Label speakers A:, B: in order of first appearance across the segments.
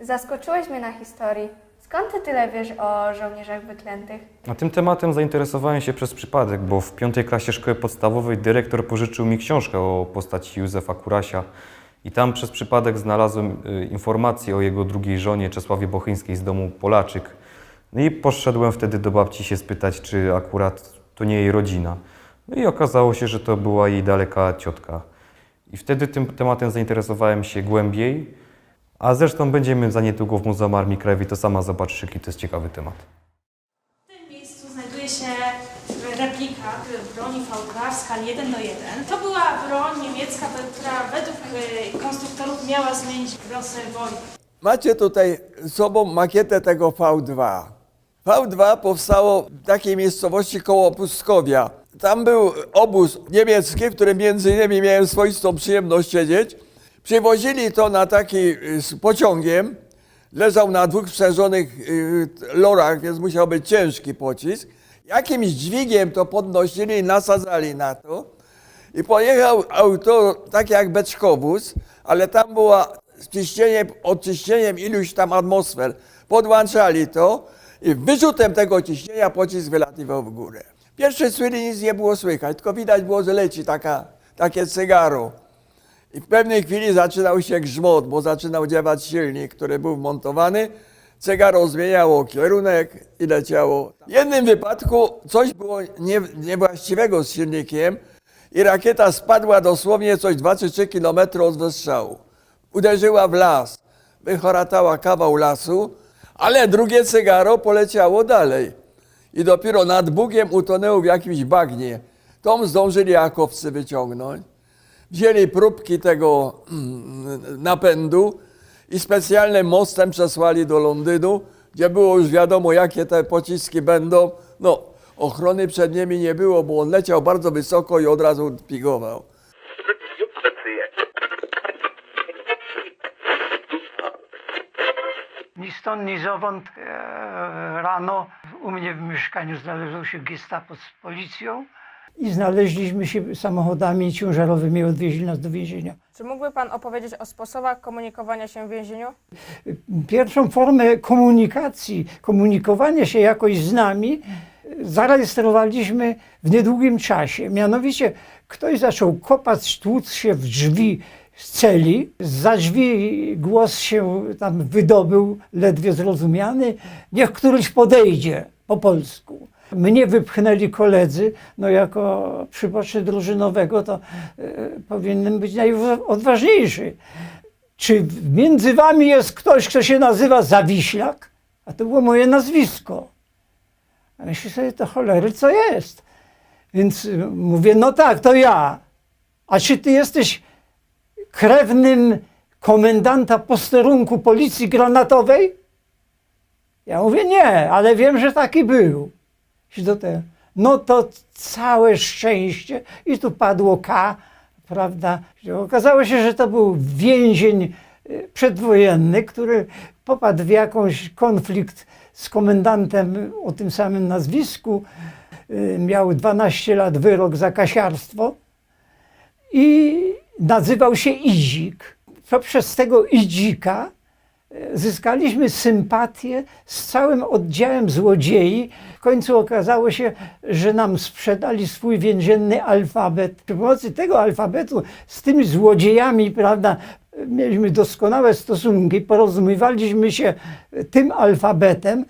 A: Zaskoczyłeś mnie na historii. Skąd ty tyle wiesz o żołnierzach wyklętych?
B: A tym tematem zainteresowałem się przez przypadek, bo w piątej klasie szkoły podstawowej dyrektor pożyczył mi książkę o postaci Józefa Kurasia i tam przez przypadek znalazłem y, informację o jego drugiej żonie Czesławie Bochyńskiej z domu Polaczyk. No i poszedłem wtedy do babci się spytać, czy akurat to nie jej rodzina. No i okazało się, że to była jej daleka ciotka. I wtedy tym tematem zainteresowałem się głębiej, a zresztą będziemy za niedługo w Muzeum Armii Krajowej, to sama zobaczysz, jaki to jest ciekawy temat.
C: W tym miejscu znajduje się replika broni V2 w skali 1 do 1. To była broń niemiecka, która według y, konstruktorów miała zmienić losy wojny.
D: Macie tutaj z sobą makietę tego V2. V2 powstało w takiej miejscowości koło Pustkowia. Tam był obóz niemiecki, w którym między innymi miałem swoistą przyjemność siedzieć. Przywozili to na taki y, z pociągiem. Leżał na dwóch sprzężonych y, lorach, więc musiał być ciężki pocisk. Jakimś dźwigiem to podnosili i nasadzali na to. I pojechał auto tak jak beczkowóz, ale tam była ciśnieniem, odciśnieniem iluś tam atmosfer. Podłączali to i wyrzutem tego ciśnienia pocisk wylatywał w górę. Pierwszej chwili nic nie było słychać, tylko widać było, że leci taka, takie cygaro. I w pewnej chwili zaczynał się grzmot, bo zaczynał działać silnik, który był wmontowany. Cygaro zmieniało kierunek i leciało. W jednym wypadku coś było nie, niewłaściwego z silnikiem i rakieta spadła dosłownie coś 2 czy 3 kilometry od wystrzału. Uderzyła w las, wychoratała kawał lasu, ale drugie cygaro poleciało dalej. I dopiero nad Bugiem utonęło w jakimś bagnie. Tom zdążyli jakowcy wyciągnąć wzięli próbki tego mm, napędu i specjalnym mostem przesłali do Londynu, gdzie było już wiadomo, jakie te pociski będą. No, ochrony przed nimi nie było, bo on leciał bardzo wysoko i od razu pigował.
E: Ni stąd, ni zowąd e, rano u mnie w mieszkaniu znalazło się gestapo z policją i znaleźliśmy się samochodami ciężarowymi i odwieźli nas do więzienia.
F: Czy mógłby Pan opowiedzieć o sposobach komunikowania się w więzieniu?
E: Pierwszą formę komunikacji, komunikowania się jakoś z nami zarejestrowaliśmy w niedługim czasie. Mianowicie ktoś zaczął kopać, tłuc się w drzwi z celi. Za drzwi głos się tam wydobył, ledwie zrozumiany. Niech któryś podejdzie po polsku. Mnie wypchnęli koledzy, no jako przyboczny drużynowego to e, powinienem być najodważniejszy. Czy między wami jest ktoś, kto się nazywa Zawiślak? A to było moje nazwisko. A myślę sobie, to cholery, co jest? Więc y, mówię, no tak, to ja. A czy ty jesteś krewnym komendanta posterunku policji granatowej? Ja mówię, nie, ale wiem, że taki był. Do tego, no to całe szczęście. I tu padło K, prawda? Okazało się, że to był więzień y, przedwojenny, który popadł w jakąś konflikt z komendantem o tym samym nazwisku. Y, Miał 12 lat wyrok za kasiarstwo i nazywał się Idzik. Poprzez tego Idzika zyskaliśmy sympatię z całym oddziałem złodziei. W końcu okazało się, że nam sprzedali swój więzienny alfabet. Przy pomocy tego alfabetu z tymi złodziejami, prawda, mieliśmy doskonałe stosunki, porozumiewaliśmy się tym alfabetem,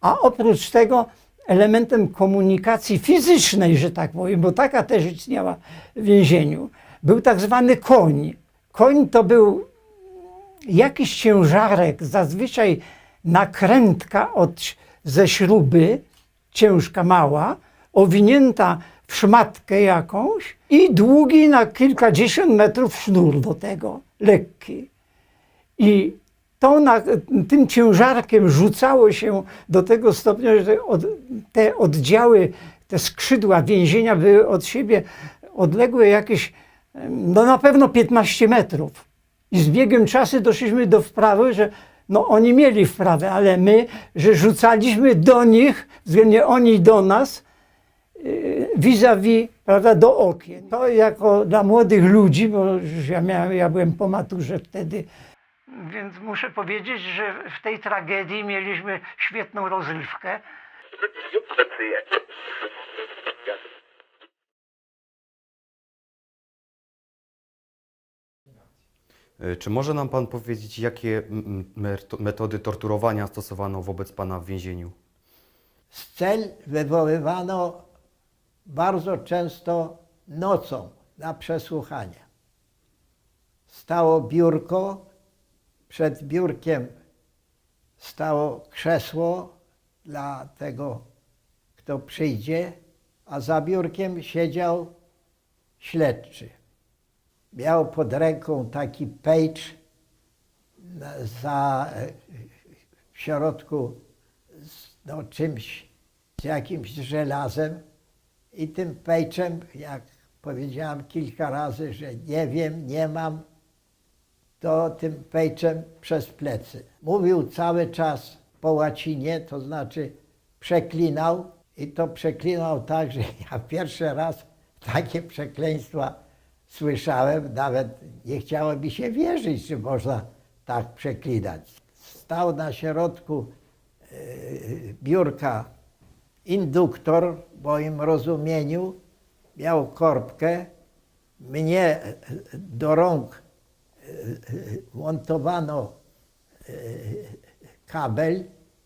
E: a oprócz tego elementem komunikacji fizycznej, że tak powiem, bo taka też istniała w więzieniu, był tak zwany koń. Koń to był jakiś ciężarek, zazwyczaj nakrętka od, ze śruby, ciężka, mała, owinięta w szmatkę jakąś i długi na kilkadziesiąt metrów sznur do tego, lekki. I to na, tym ciężarkiem rzucało się do tego stopnia, że te, od, te oddziały, te skrzydła więzienia były od siebie odległe jakieś, no na pewno 15 metrów. I z biegiem czasu doszliśmy do wprawy, że no oni mieli wprawę, ale my, że rzucaliśmy do nich, względnie oni do nas, y, vis-a-vis, prawda, do okien. To jako dla młodych ludzi, bo już ja, miałem, ja byłem po maturze wtedy, Więc muszę powiedzieć, że w tej tragedii mieliśmy świetną rozrywkę.
B: Czy może nam Pan powiedzieć, jakie meto- metody torturowania stosowano wobec Pana w więzieniu?
G: Z cel wywoływano bardzo często nocą na przesłuchanie. Stało biurko, przed biurkiem stało krzesło dla tego, kto przyjdzie, a za biurkiem siedział śledczy. Miał pod ręką taki na- za, w środku z no, czymś, z jakimś żelazem i tym pejczem, jak powiedziałam kilka razy, że nie wiem, nie mam, to tym pejczem przez plecy. Mówił cały czas po łacinie, to znaczy przeklinał i to przeklinał tak, że ja pierwszy raz takie przekleństwa słyszałem, nawet nie chciało mi się wierzyć, że można tak przeklinać. Stał na środku e, biurka induktor w moim rozumieniu miał korbkę, mnie do rąk e, montowano e, kabel,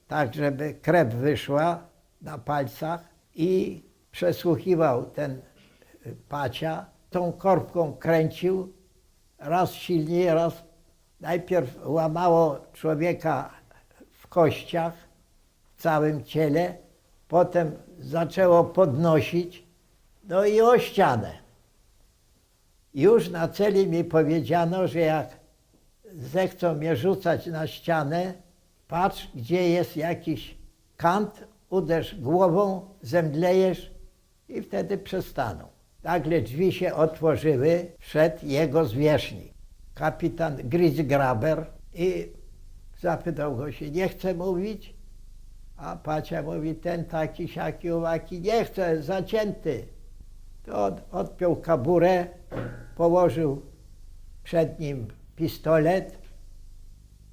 G: tak żeby krew wyszła na palcach i przesłuchiwał ten pacia. Tą korbką kręcił raz silniej, raz najpierw łamało człowieka w kościach, w całym ciele, potem zaczęło podnosić, no i o ścianę. Już na celi mi powiedziano, że jak zechcą mnie rzucać na ścianę, patrz, gdzie jest jakiś kant, uderz głową, zemdlejesz i wtedy przestaną. Nagle drzwi się otworzyły, wszedł jego zwierzchnik, kapitan Gritzgraber i zapytał go się, nie chce mówić? A Pacia mówi, ten taki, siaki, uwaki, nie chce, zacięty. To od, odpiął kaburę, położył przed nim pistolet,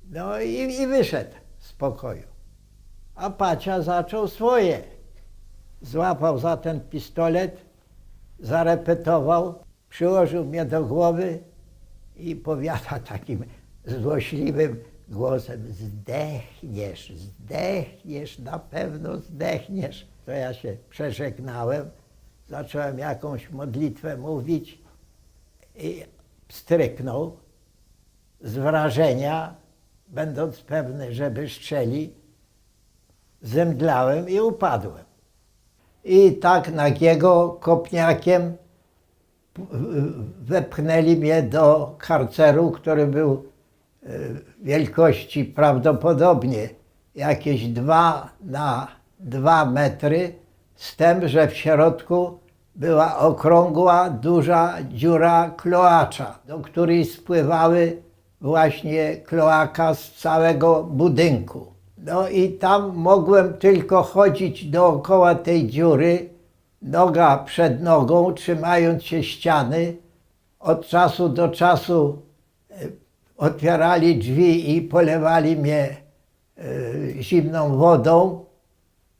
G: no i, i wyszedł z pokoju. A Pacia zaczął swoje. Złapał za ten pistolet, zarepetował, przyłożył mnie do głowy i powiada takim złośliwym głosem: Zdechniesz, zdechniesz, na pewno zdechniesz. To ja się przeżegnałem, zacząłem jakąś modlitwę mówić i stryknął z wrażenia, będąc pewny, żeby strzeli, zemdlałem i upadłem. I tak nagiego kopniakiem wepchnęli mnie do karceru, który był e, wielkości prawdopodobnie jakieś dwa na dwa metry, z tym, że w środku była okrągła, duża dziura kloacza, do której spływały właśnie kloaka z całego budynku. No i tam mogłem tylko chodzić dookoła tej dziury, noga przed nogą, trzymając się ściany. Od czasu do czasu e, otwierali drzwi i polewali mnie e, zimną wodą.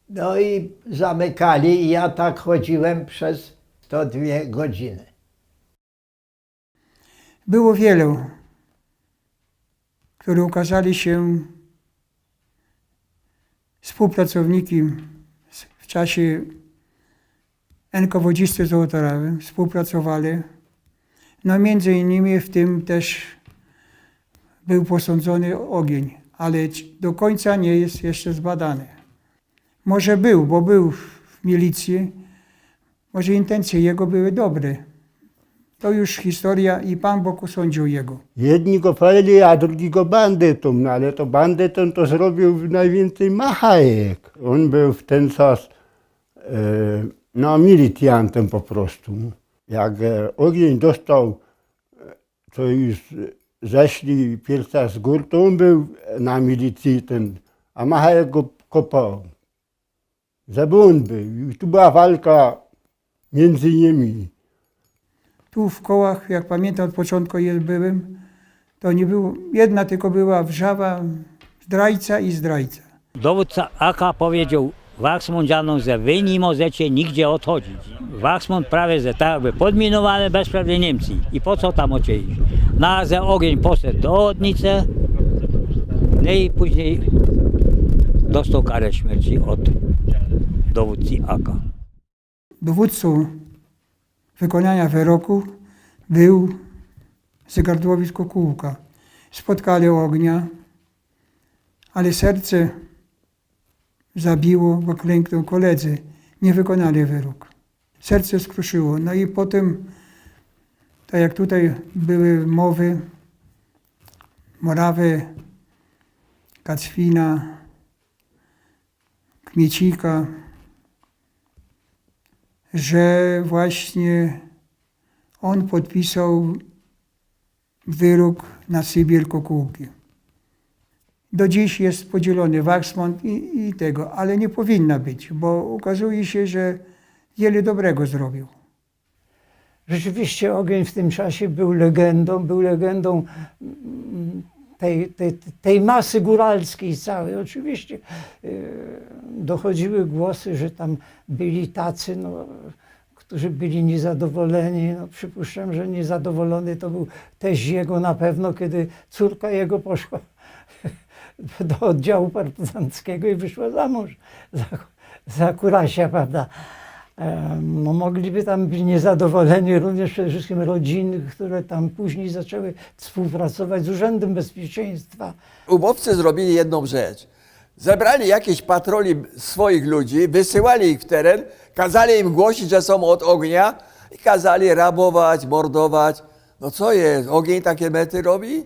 G: No i zamykali i ja tak chodziłem przez 102 godziny.
H: Było wielu, którzy okazali się współpracownikiem w czasie enkowodzisty złotorawy, współpracowali. No między innymi w tym też był posądzony ogień, ale do końca nie jest jeszcze zbadany. Może był, bo był w milicji, może intencje jego były dobre. To już historia i Pan Bóg osądził jego.
I: Jedni go chwalili, a drugi go bandytą, no ale to bandytą to zrobił najwięcej Machajek. On był w ten czas e, no, milicjantem po prostu. Jak e, ogień dostał, e, to już zeszli pierwsza z gór, to on był na milicji ten, a Machajek go kopał. On był. I tu była walka między nimi.
H: Tu w kołach, jak pamiętam od początku je byłem, To nie było, jedna tylko była wrzawa, zdrajca i zdrajca.
J: Dowódca AK powiedział Waksmundzianom, że wy nie możecie nigdzie odchodzić. Waksmund prawie że tak jakby podminowany bezprawnie Niemcy. I po co tam oczywiście? Na że ogień poszedł do Odnicy, no i później dostał karę śmierci od dowódcy AK.
H: Dowódcą wykonania wyroku był Zygardłowicz Kukułka. Spotkali ognia, ale serce zabiło, bo klęknął koledzy. Nie wykonali wyrok. Serce skruszyło. No i potem, tak jak tutaj były mowy, Morawy, Kacwina, Kmiecika, że właśnie on podpisał wyrok na Sybir Kukułki. Do dziś jest podzielony Waxmont i, i tego, ale nie powinna być, bo okazuje się, że wiele dobrego zrobił.
E: Rzeczywiście ogień w tym czasie był legendą, był legendą tej, tej, tej masy góralskiej całej. Oczywiście yy, dochodziły głosy, że tam byli tacy, no, którzy byli niezadowoleni. No, przypuszczam, że niezadowolony to był też jego na pewno, kiedy córka jego poszła do oddziału partyzanckiego i wyszła za mąż za, za Kurasia, prawda? No, mogliby tam być niezadowoleni również przede wszystkim rodziny, które tam później zaczęły współpracować z Urzędem Bezpieczeństwa.
D: Umowcy zrobili jedną rzecz. Zebrali jakieś patroli swoich ludzi, wysyłali ich w teren, kazali im głosić, że są od ognia i kazali rabować, mordować. No co jest? Ogień takie mety robi?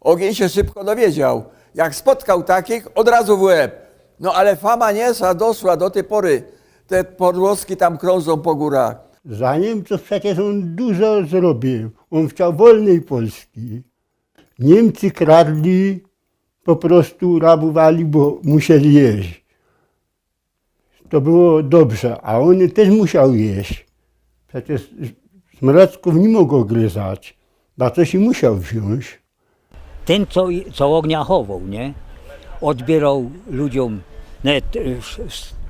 D: Ogień się szybko dowiedział. Jak spotkał takich, od razu w łeb. No ale fama Niesa doszła do tej pory. Te podłoski tam krążą po górach.
I: Za Niemców przecież on dużo zrobił. On chciał wolnej Polski. Niemcy kradli, po prostu rabowali, bo musieli jeść. To było dobrze, a on też musiał jeść. Przecież smraczków nie mogło gryzać, na coś i musiał wziąć.
J: Ten, co, co ognia chował, nie? Odbierał ludziom net, y,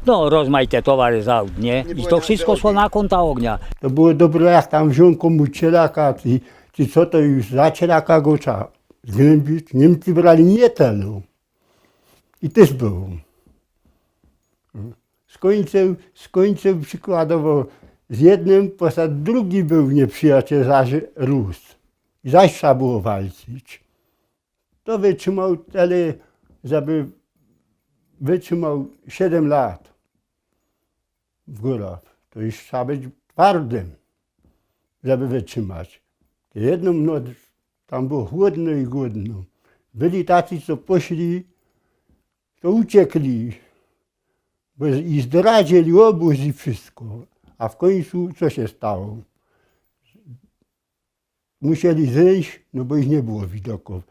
J: no, rozmaite towary z aut, nie? I to wszystko szło na konta ognia.
I: To było dobre, jak tam wziął komuś cielaka, czy, czy co to już za cielaka go trzeba zgnębić. Niemcy brali nie telu. I też było. Skończył, skończył przykładowo z jednym, posad drugi był nieprzyjaciel, zaś rósł. I zaś trzeba było walczyć. To wytrzymał tyle, żeby wytrzymał 7 lat w górach. To już trzeba być twardym, żeby wytrzymać. Jedną noc tam było chłodno i głodno. Byli tacy, co poszli, to uciekli. Bo I zdradzili obóz i wszystko. A w końcu co się stało? Musieli zejść, no bo ich nie było widoków.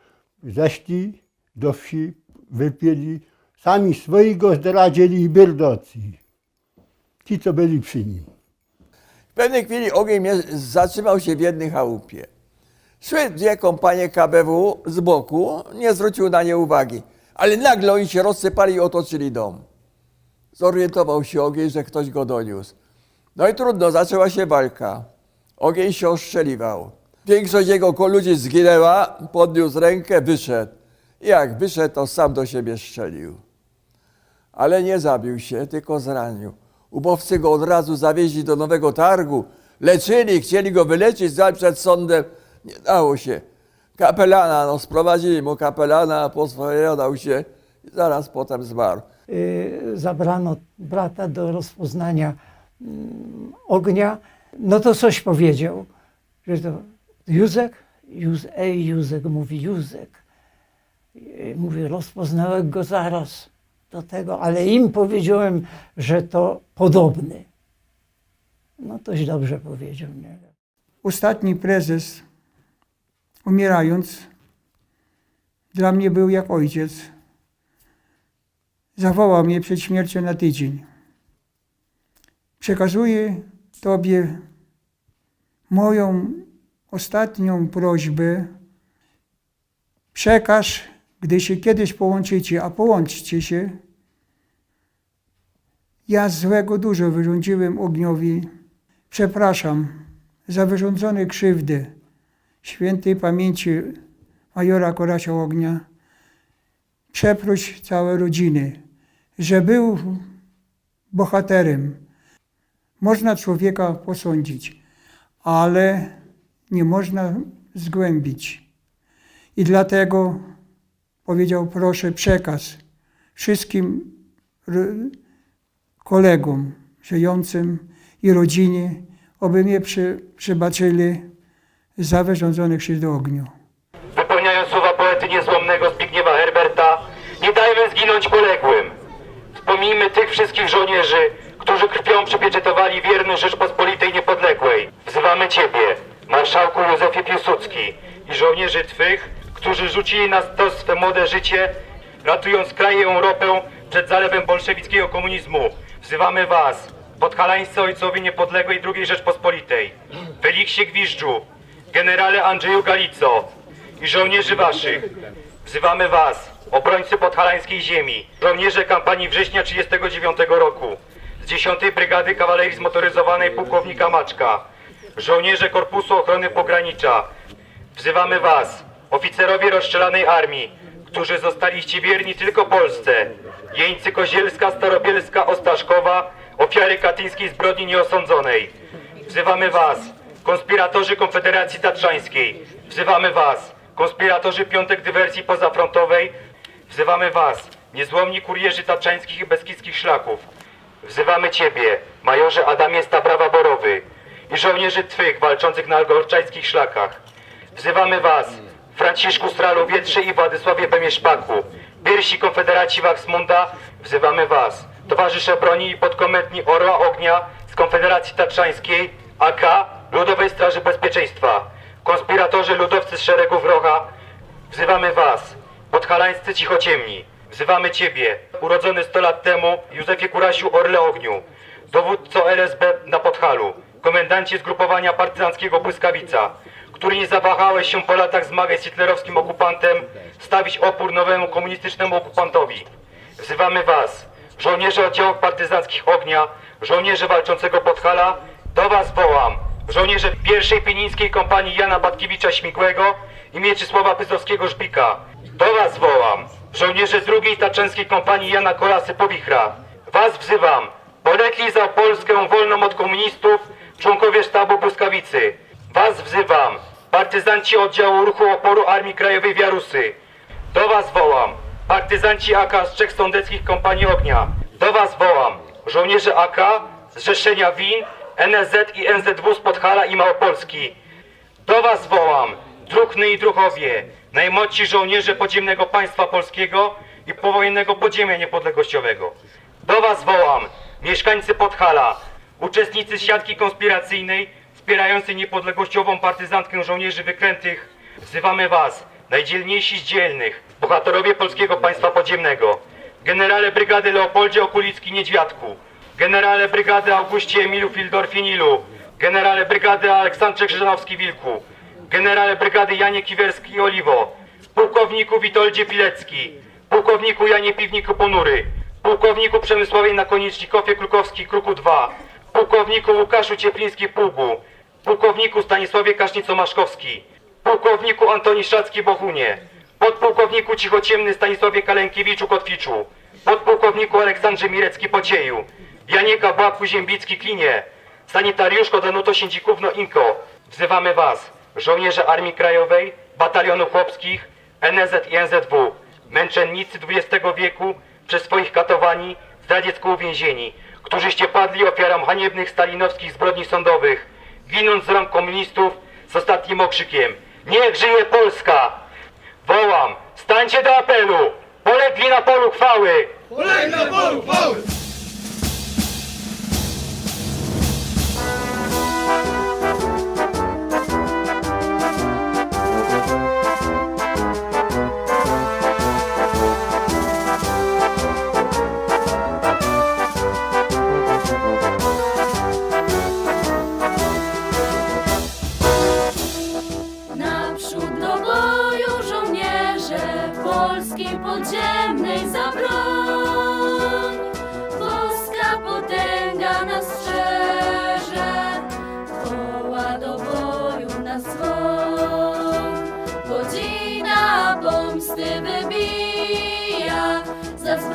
I: Zeszli do wsi, wypieli, sami swojego zdradzili i bierdocy. Ci, co byli przy nim.
D: W pewnej chwili ogień zatrzymał się w jednej chałupie. Szły dwie kompanie KBW z boku, nie zwrócił na nie uwagi. Ale nagle oni się rozsypali i otoczyli dom. Zorientował się ogień, że ktoś go doniósł. No i trudno, zaczęła się walka. Ogień się ostrzeliwał. Większość jego ludzi zginęła, podniósł rękę, wyszedł. Jak wyszedł, to sam do siebie strzelił. Ale nie zabił się, tylko zranił. Ubowcy go od razu zawieźli do Nowego Targu, leczyli, chcieli go wyleczyć zaś przed sądem. Nie dało się. Kapelana, no sprowadzili mu kapelana, pospowiadał się i zaraz potem zmarł.
E: Y, Zabrano brata do rozpoznania mm, ognia. No to coś powiedział, że to Józek? Józ, ej Józek, mówi Józek. Y, Mówi, rozpoznałem go zaraz do tego, ale im powiedziałem, że to podobny. No toś dobrze powiedział, nie?
H: Ostatni prezes, umierając, dla mnie był jak ojciec. Zawołał mnie przed śmiercią na tydzień. Przekazuję Tobie moją ostatnią prośbę przekaż, gdy się kiedyś połączycie, a połączcie się. Ja złego dużo wyrządziłem ogniowi. Przepraszam za wyrządzone krzywdy świętej pamięci majora Korasia Ognia. Przeproś całe rodziny, że był bohaterem. Można człowieka posądzić, ale nie można zgłębić. I dlatego powiedział, proszę przekaz wszystkim kolegom żyjącym i rodzinie, aby mnie przy, przebaczyli za wyrządzone krzywdy ogniu.
K: Wypełniając słowa poety niezłomnego Zbigniewa Herberta, nie dajmy zginąć poległym. Wspomnijmy tych wszystkich żołnierzy, którzy krwią przypieczętowali wierność Rzeczpospolitej Niepodległej. Wzywamy Ciebie, marszałku Józefie Piłsudski i żołnierzy Twych, którzy rzucili na stos swe młode życie, ratując kraj i Europę przed zalewem bolszewickiego komunizmu. Wzywamy Was, podhalańscy ojcowie niepodległej II Rzeczpospolitej, Feliksie Gwiżdżu, generale Andrzeju Galico i żołnierzy Waszych. Wzywamy Was, obrońcy podhalańskiej ziemi, żołnierze kampanii września 1939 roku, z 10 Brygady Kawalerii Zmotoryzowanej pułkownika Maczka, żołnierze Korpusu Ochrony Pogranicza. Wzywamy Was, oficerowie rozstrzelanej armii, którzy zostaliście wierni tylko Polsce, jeńcy Kozielska, Starobielska, Ostaszkowa, ofiary katyńskiej zbrodni nieosądzonej. Wzywamy Was, konspiratorzy Konfederacji Tatrzańskiej. Wzywamy Was, konspiratorzy Piątek Dywersji Pozafrontowej. Wzywamy Was, niezłomni kurierzy tatrzańskich i beskidzkich szlaków. Wzywamy Ciebie, majorze Adamie Stabrawa-Borowy i żołnierzy Twych walczących na gorczańskich szlakach. Wzywamy Was, Franciszku Stralu Wietrze i Władysławie Bemieszpaku, pierwsi konfederaci Waxmunda, wzywamy Was, towarzysze broni i podkomendni Orła Ognia z Konfederacji Tatrzańskiej, AK, Ludowej Straży Bezpieczeństwa, konspiratorzy ludowcy z szeregów Rocha, wzywamy Was, podhalańscy cichociemni, wzywamy Ciebie, urodzony 100 lat temu, Józefie Kurasiu Orle Ogniu, dowódco LSB na Podhalu, komendancie zgrupowania partyzanckiego Błyskawica, który nie zawahałeś się po latach zmagań z hitlerowskim okupantem stawić opór nowemu komunistycznemu okupantowi. Wzywamy Was, żołnierze oddziałów partyzanckich Ognia, żołnierze walczącego Podhala, do Was wołam, żołnierze pierwszej pienińskiej kompanii Jana Batkiewicza Śmigłego i Mieczysława Pyzowskiego Żbika. Do Was wołam, żołnierze drugiej taczęskiej kompanii Jana Kolasy Powichra. Was wzywam, polegli za Polskę wolną od komunistów, członkowie sztabu Błyskawicy. Was wzywam, partyzanci oddziału ruchu oporu Armii Krajowej Wiarusy. Do Was wołam, partyzanci AK z trzech sądeckich kompanii ognia. Do Was wołam, żołnierze AK, Zrzeszenia WIN, NSZ i NZW z Podhala i Małopolski. Do Was wołam, druhny i druhowie, najmłodsi żołnierze podziemnego państwa polskiego i powojennego podziemia niepodległościowego. Do Was wołam, mieszkańcy Podhala, uczestnicy siatki konspiracyjnej wspierającej niepodległościową partyzantkę żołnierzy wyklętych. Wzywamy Was, najdzielniejsi z dzielnych, bohaterowie polskiego państwa podziemnego, generale brygady Leopoldzie Okulicki-Niedźwiadku, generale brygady Augustie Emilu Fildorfinilu, generale brygady Aleksandrze Krzyżanowski-Wilku, generale brygady Janie Kiwerski-Oliwo, pułkowniku Witoldzie Pilecki, pułkowniku Janie Piwniku-Ponury, pułkowniku Przemysławie Nakonicznikowie Krukowski Kruku 2, pułkowniku Łukaszu Ciepliński-Pułgu, pułkowniku Stanisławie Kasznico-Maszkowski, pułkowniku Antoni Szacki-Bohunie, podpułkowniku Cichociemny Stanisławie Kalękiewiczu-Kotwiczu, podpułkowniku Aleksandrze Mirecki-Pocieju, Janie Kabłaku Ziębicki-Klinie, sanitariuszko Danuto Siędzikówno-Inko. Wzywamy Was, żołnierze Armii Krajowej, Batalionów Chłopskich, NSZ i NZW, męczennicy XX wieku, przez swoich katowani, zdradziecko uwięzieni, którzyście padli ofiarą haniebnych stalinowskich zbrodni sądowych, ginąc z rąk komunistów z ostatnim okrzykiem Niech żyje Polska! Wołam, stańcie do apelu! Polegli na polu chwały!
L: Naprzód do boju żołnierze,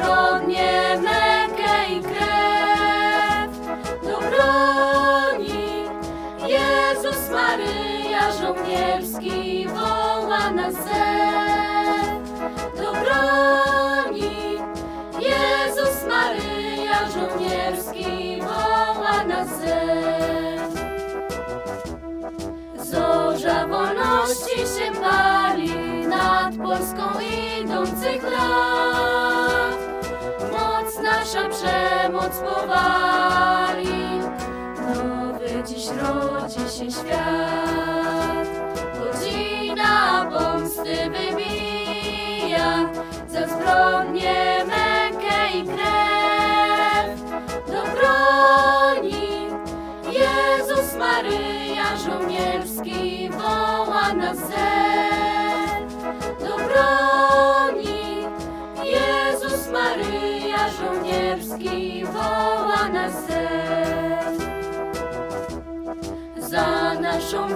L: za zbrodnie, mękę i krew. Do broni Jezus Maryja żołnierski woła nas zew. Do broni Jezus Maryja żołnierski woła nas zew. Zorza wolności się pali nad Polską idących lat. Nasza przemoc powali, nowy dziś rodzi się świat. Godzina pomsty wybija, za zbrodnie,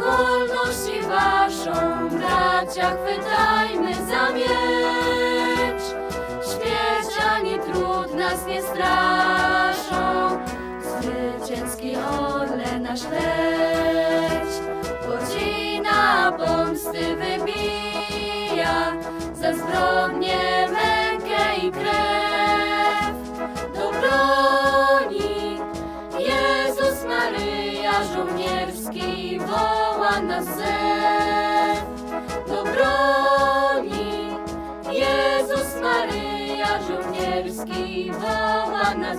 L: naszą wolność i waszą, bracia, chwytajmy za miecz. Śmierć ani trud nas nie straszą, zwycięski orle nasz leć. Godzina pomsty wybija, za zbrodnie, żołnierski woła nas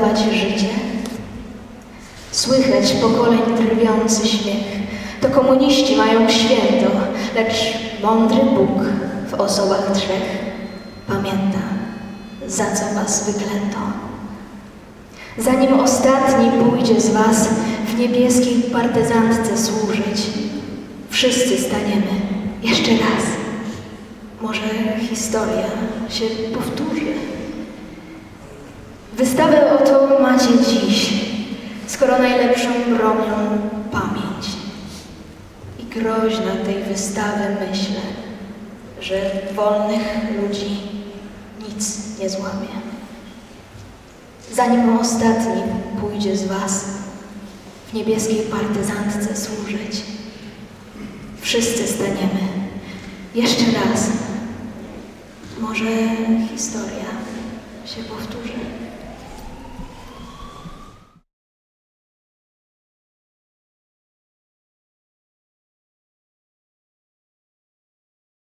M: oddawać życie? Słychać pokoleń drwiący śmiech. To komuniści mają święto, lecz mądry Bóg w osobach trzech pamięta, za co was wyklęto. Zanim ostatni pójdzie z was w niebieskiej partyzantce służyć, wszyscy staniemy jeszcze raz. Może historia się powtórzy. Wystawę oto macie dziś, skoro najlepszą bronią pamięć. I groźna tej wystawy myślę, że wolnych ludzi nic nie złamie. Zanim ostatni pójdzie z was w niebieskiej partyzantce służyć, wszyscy staniemy jeszcze raz. Może historia się powtórzy.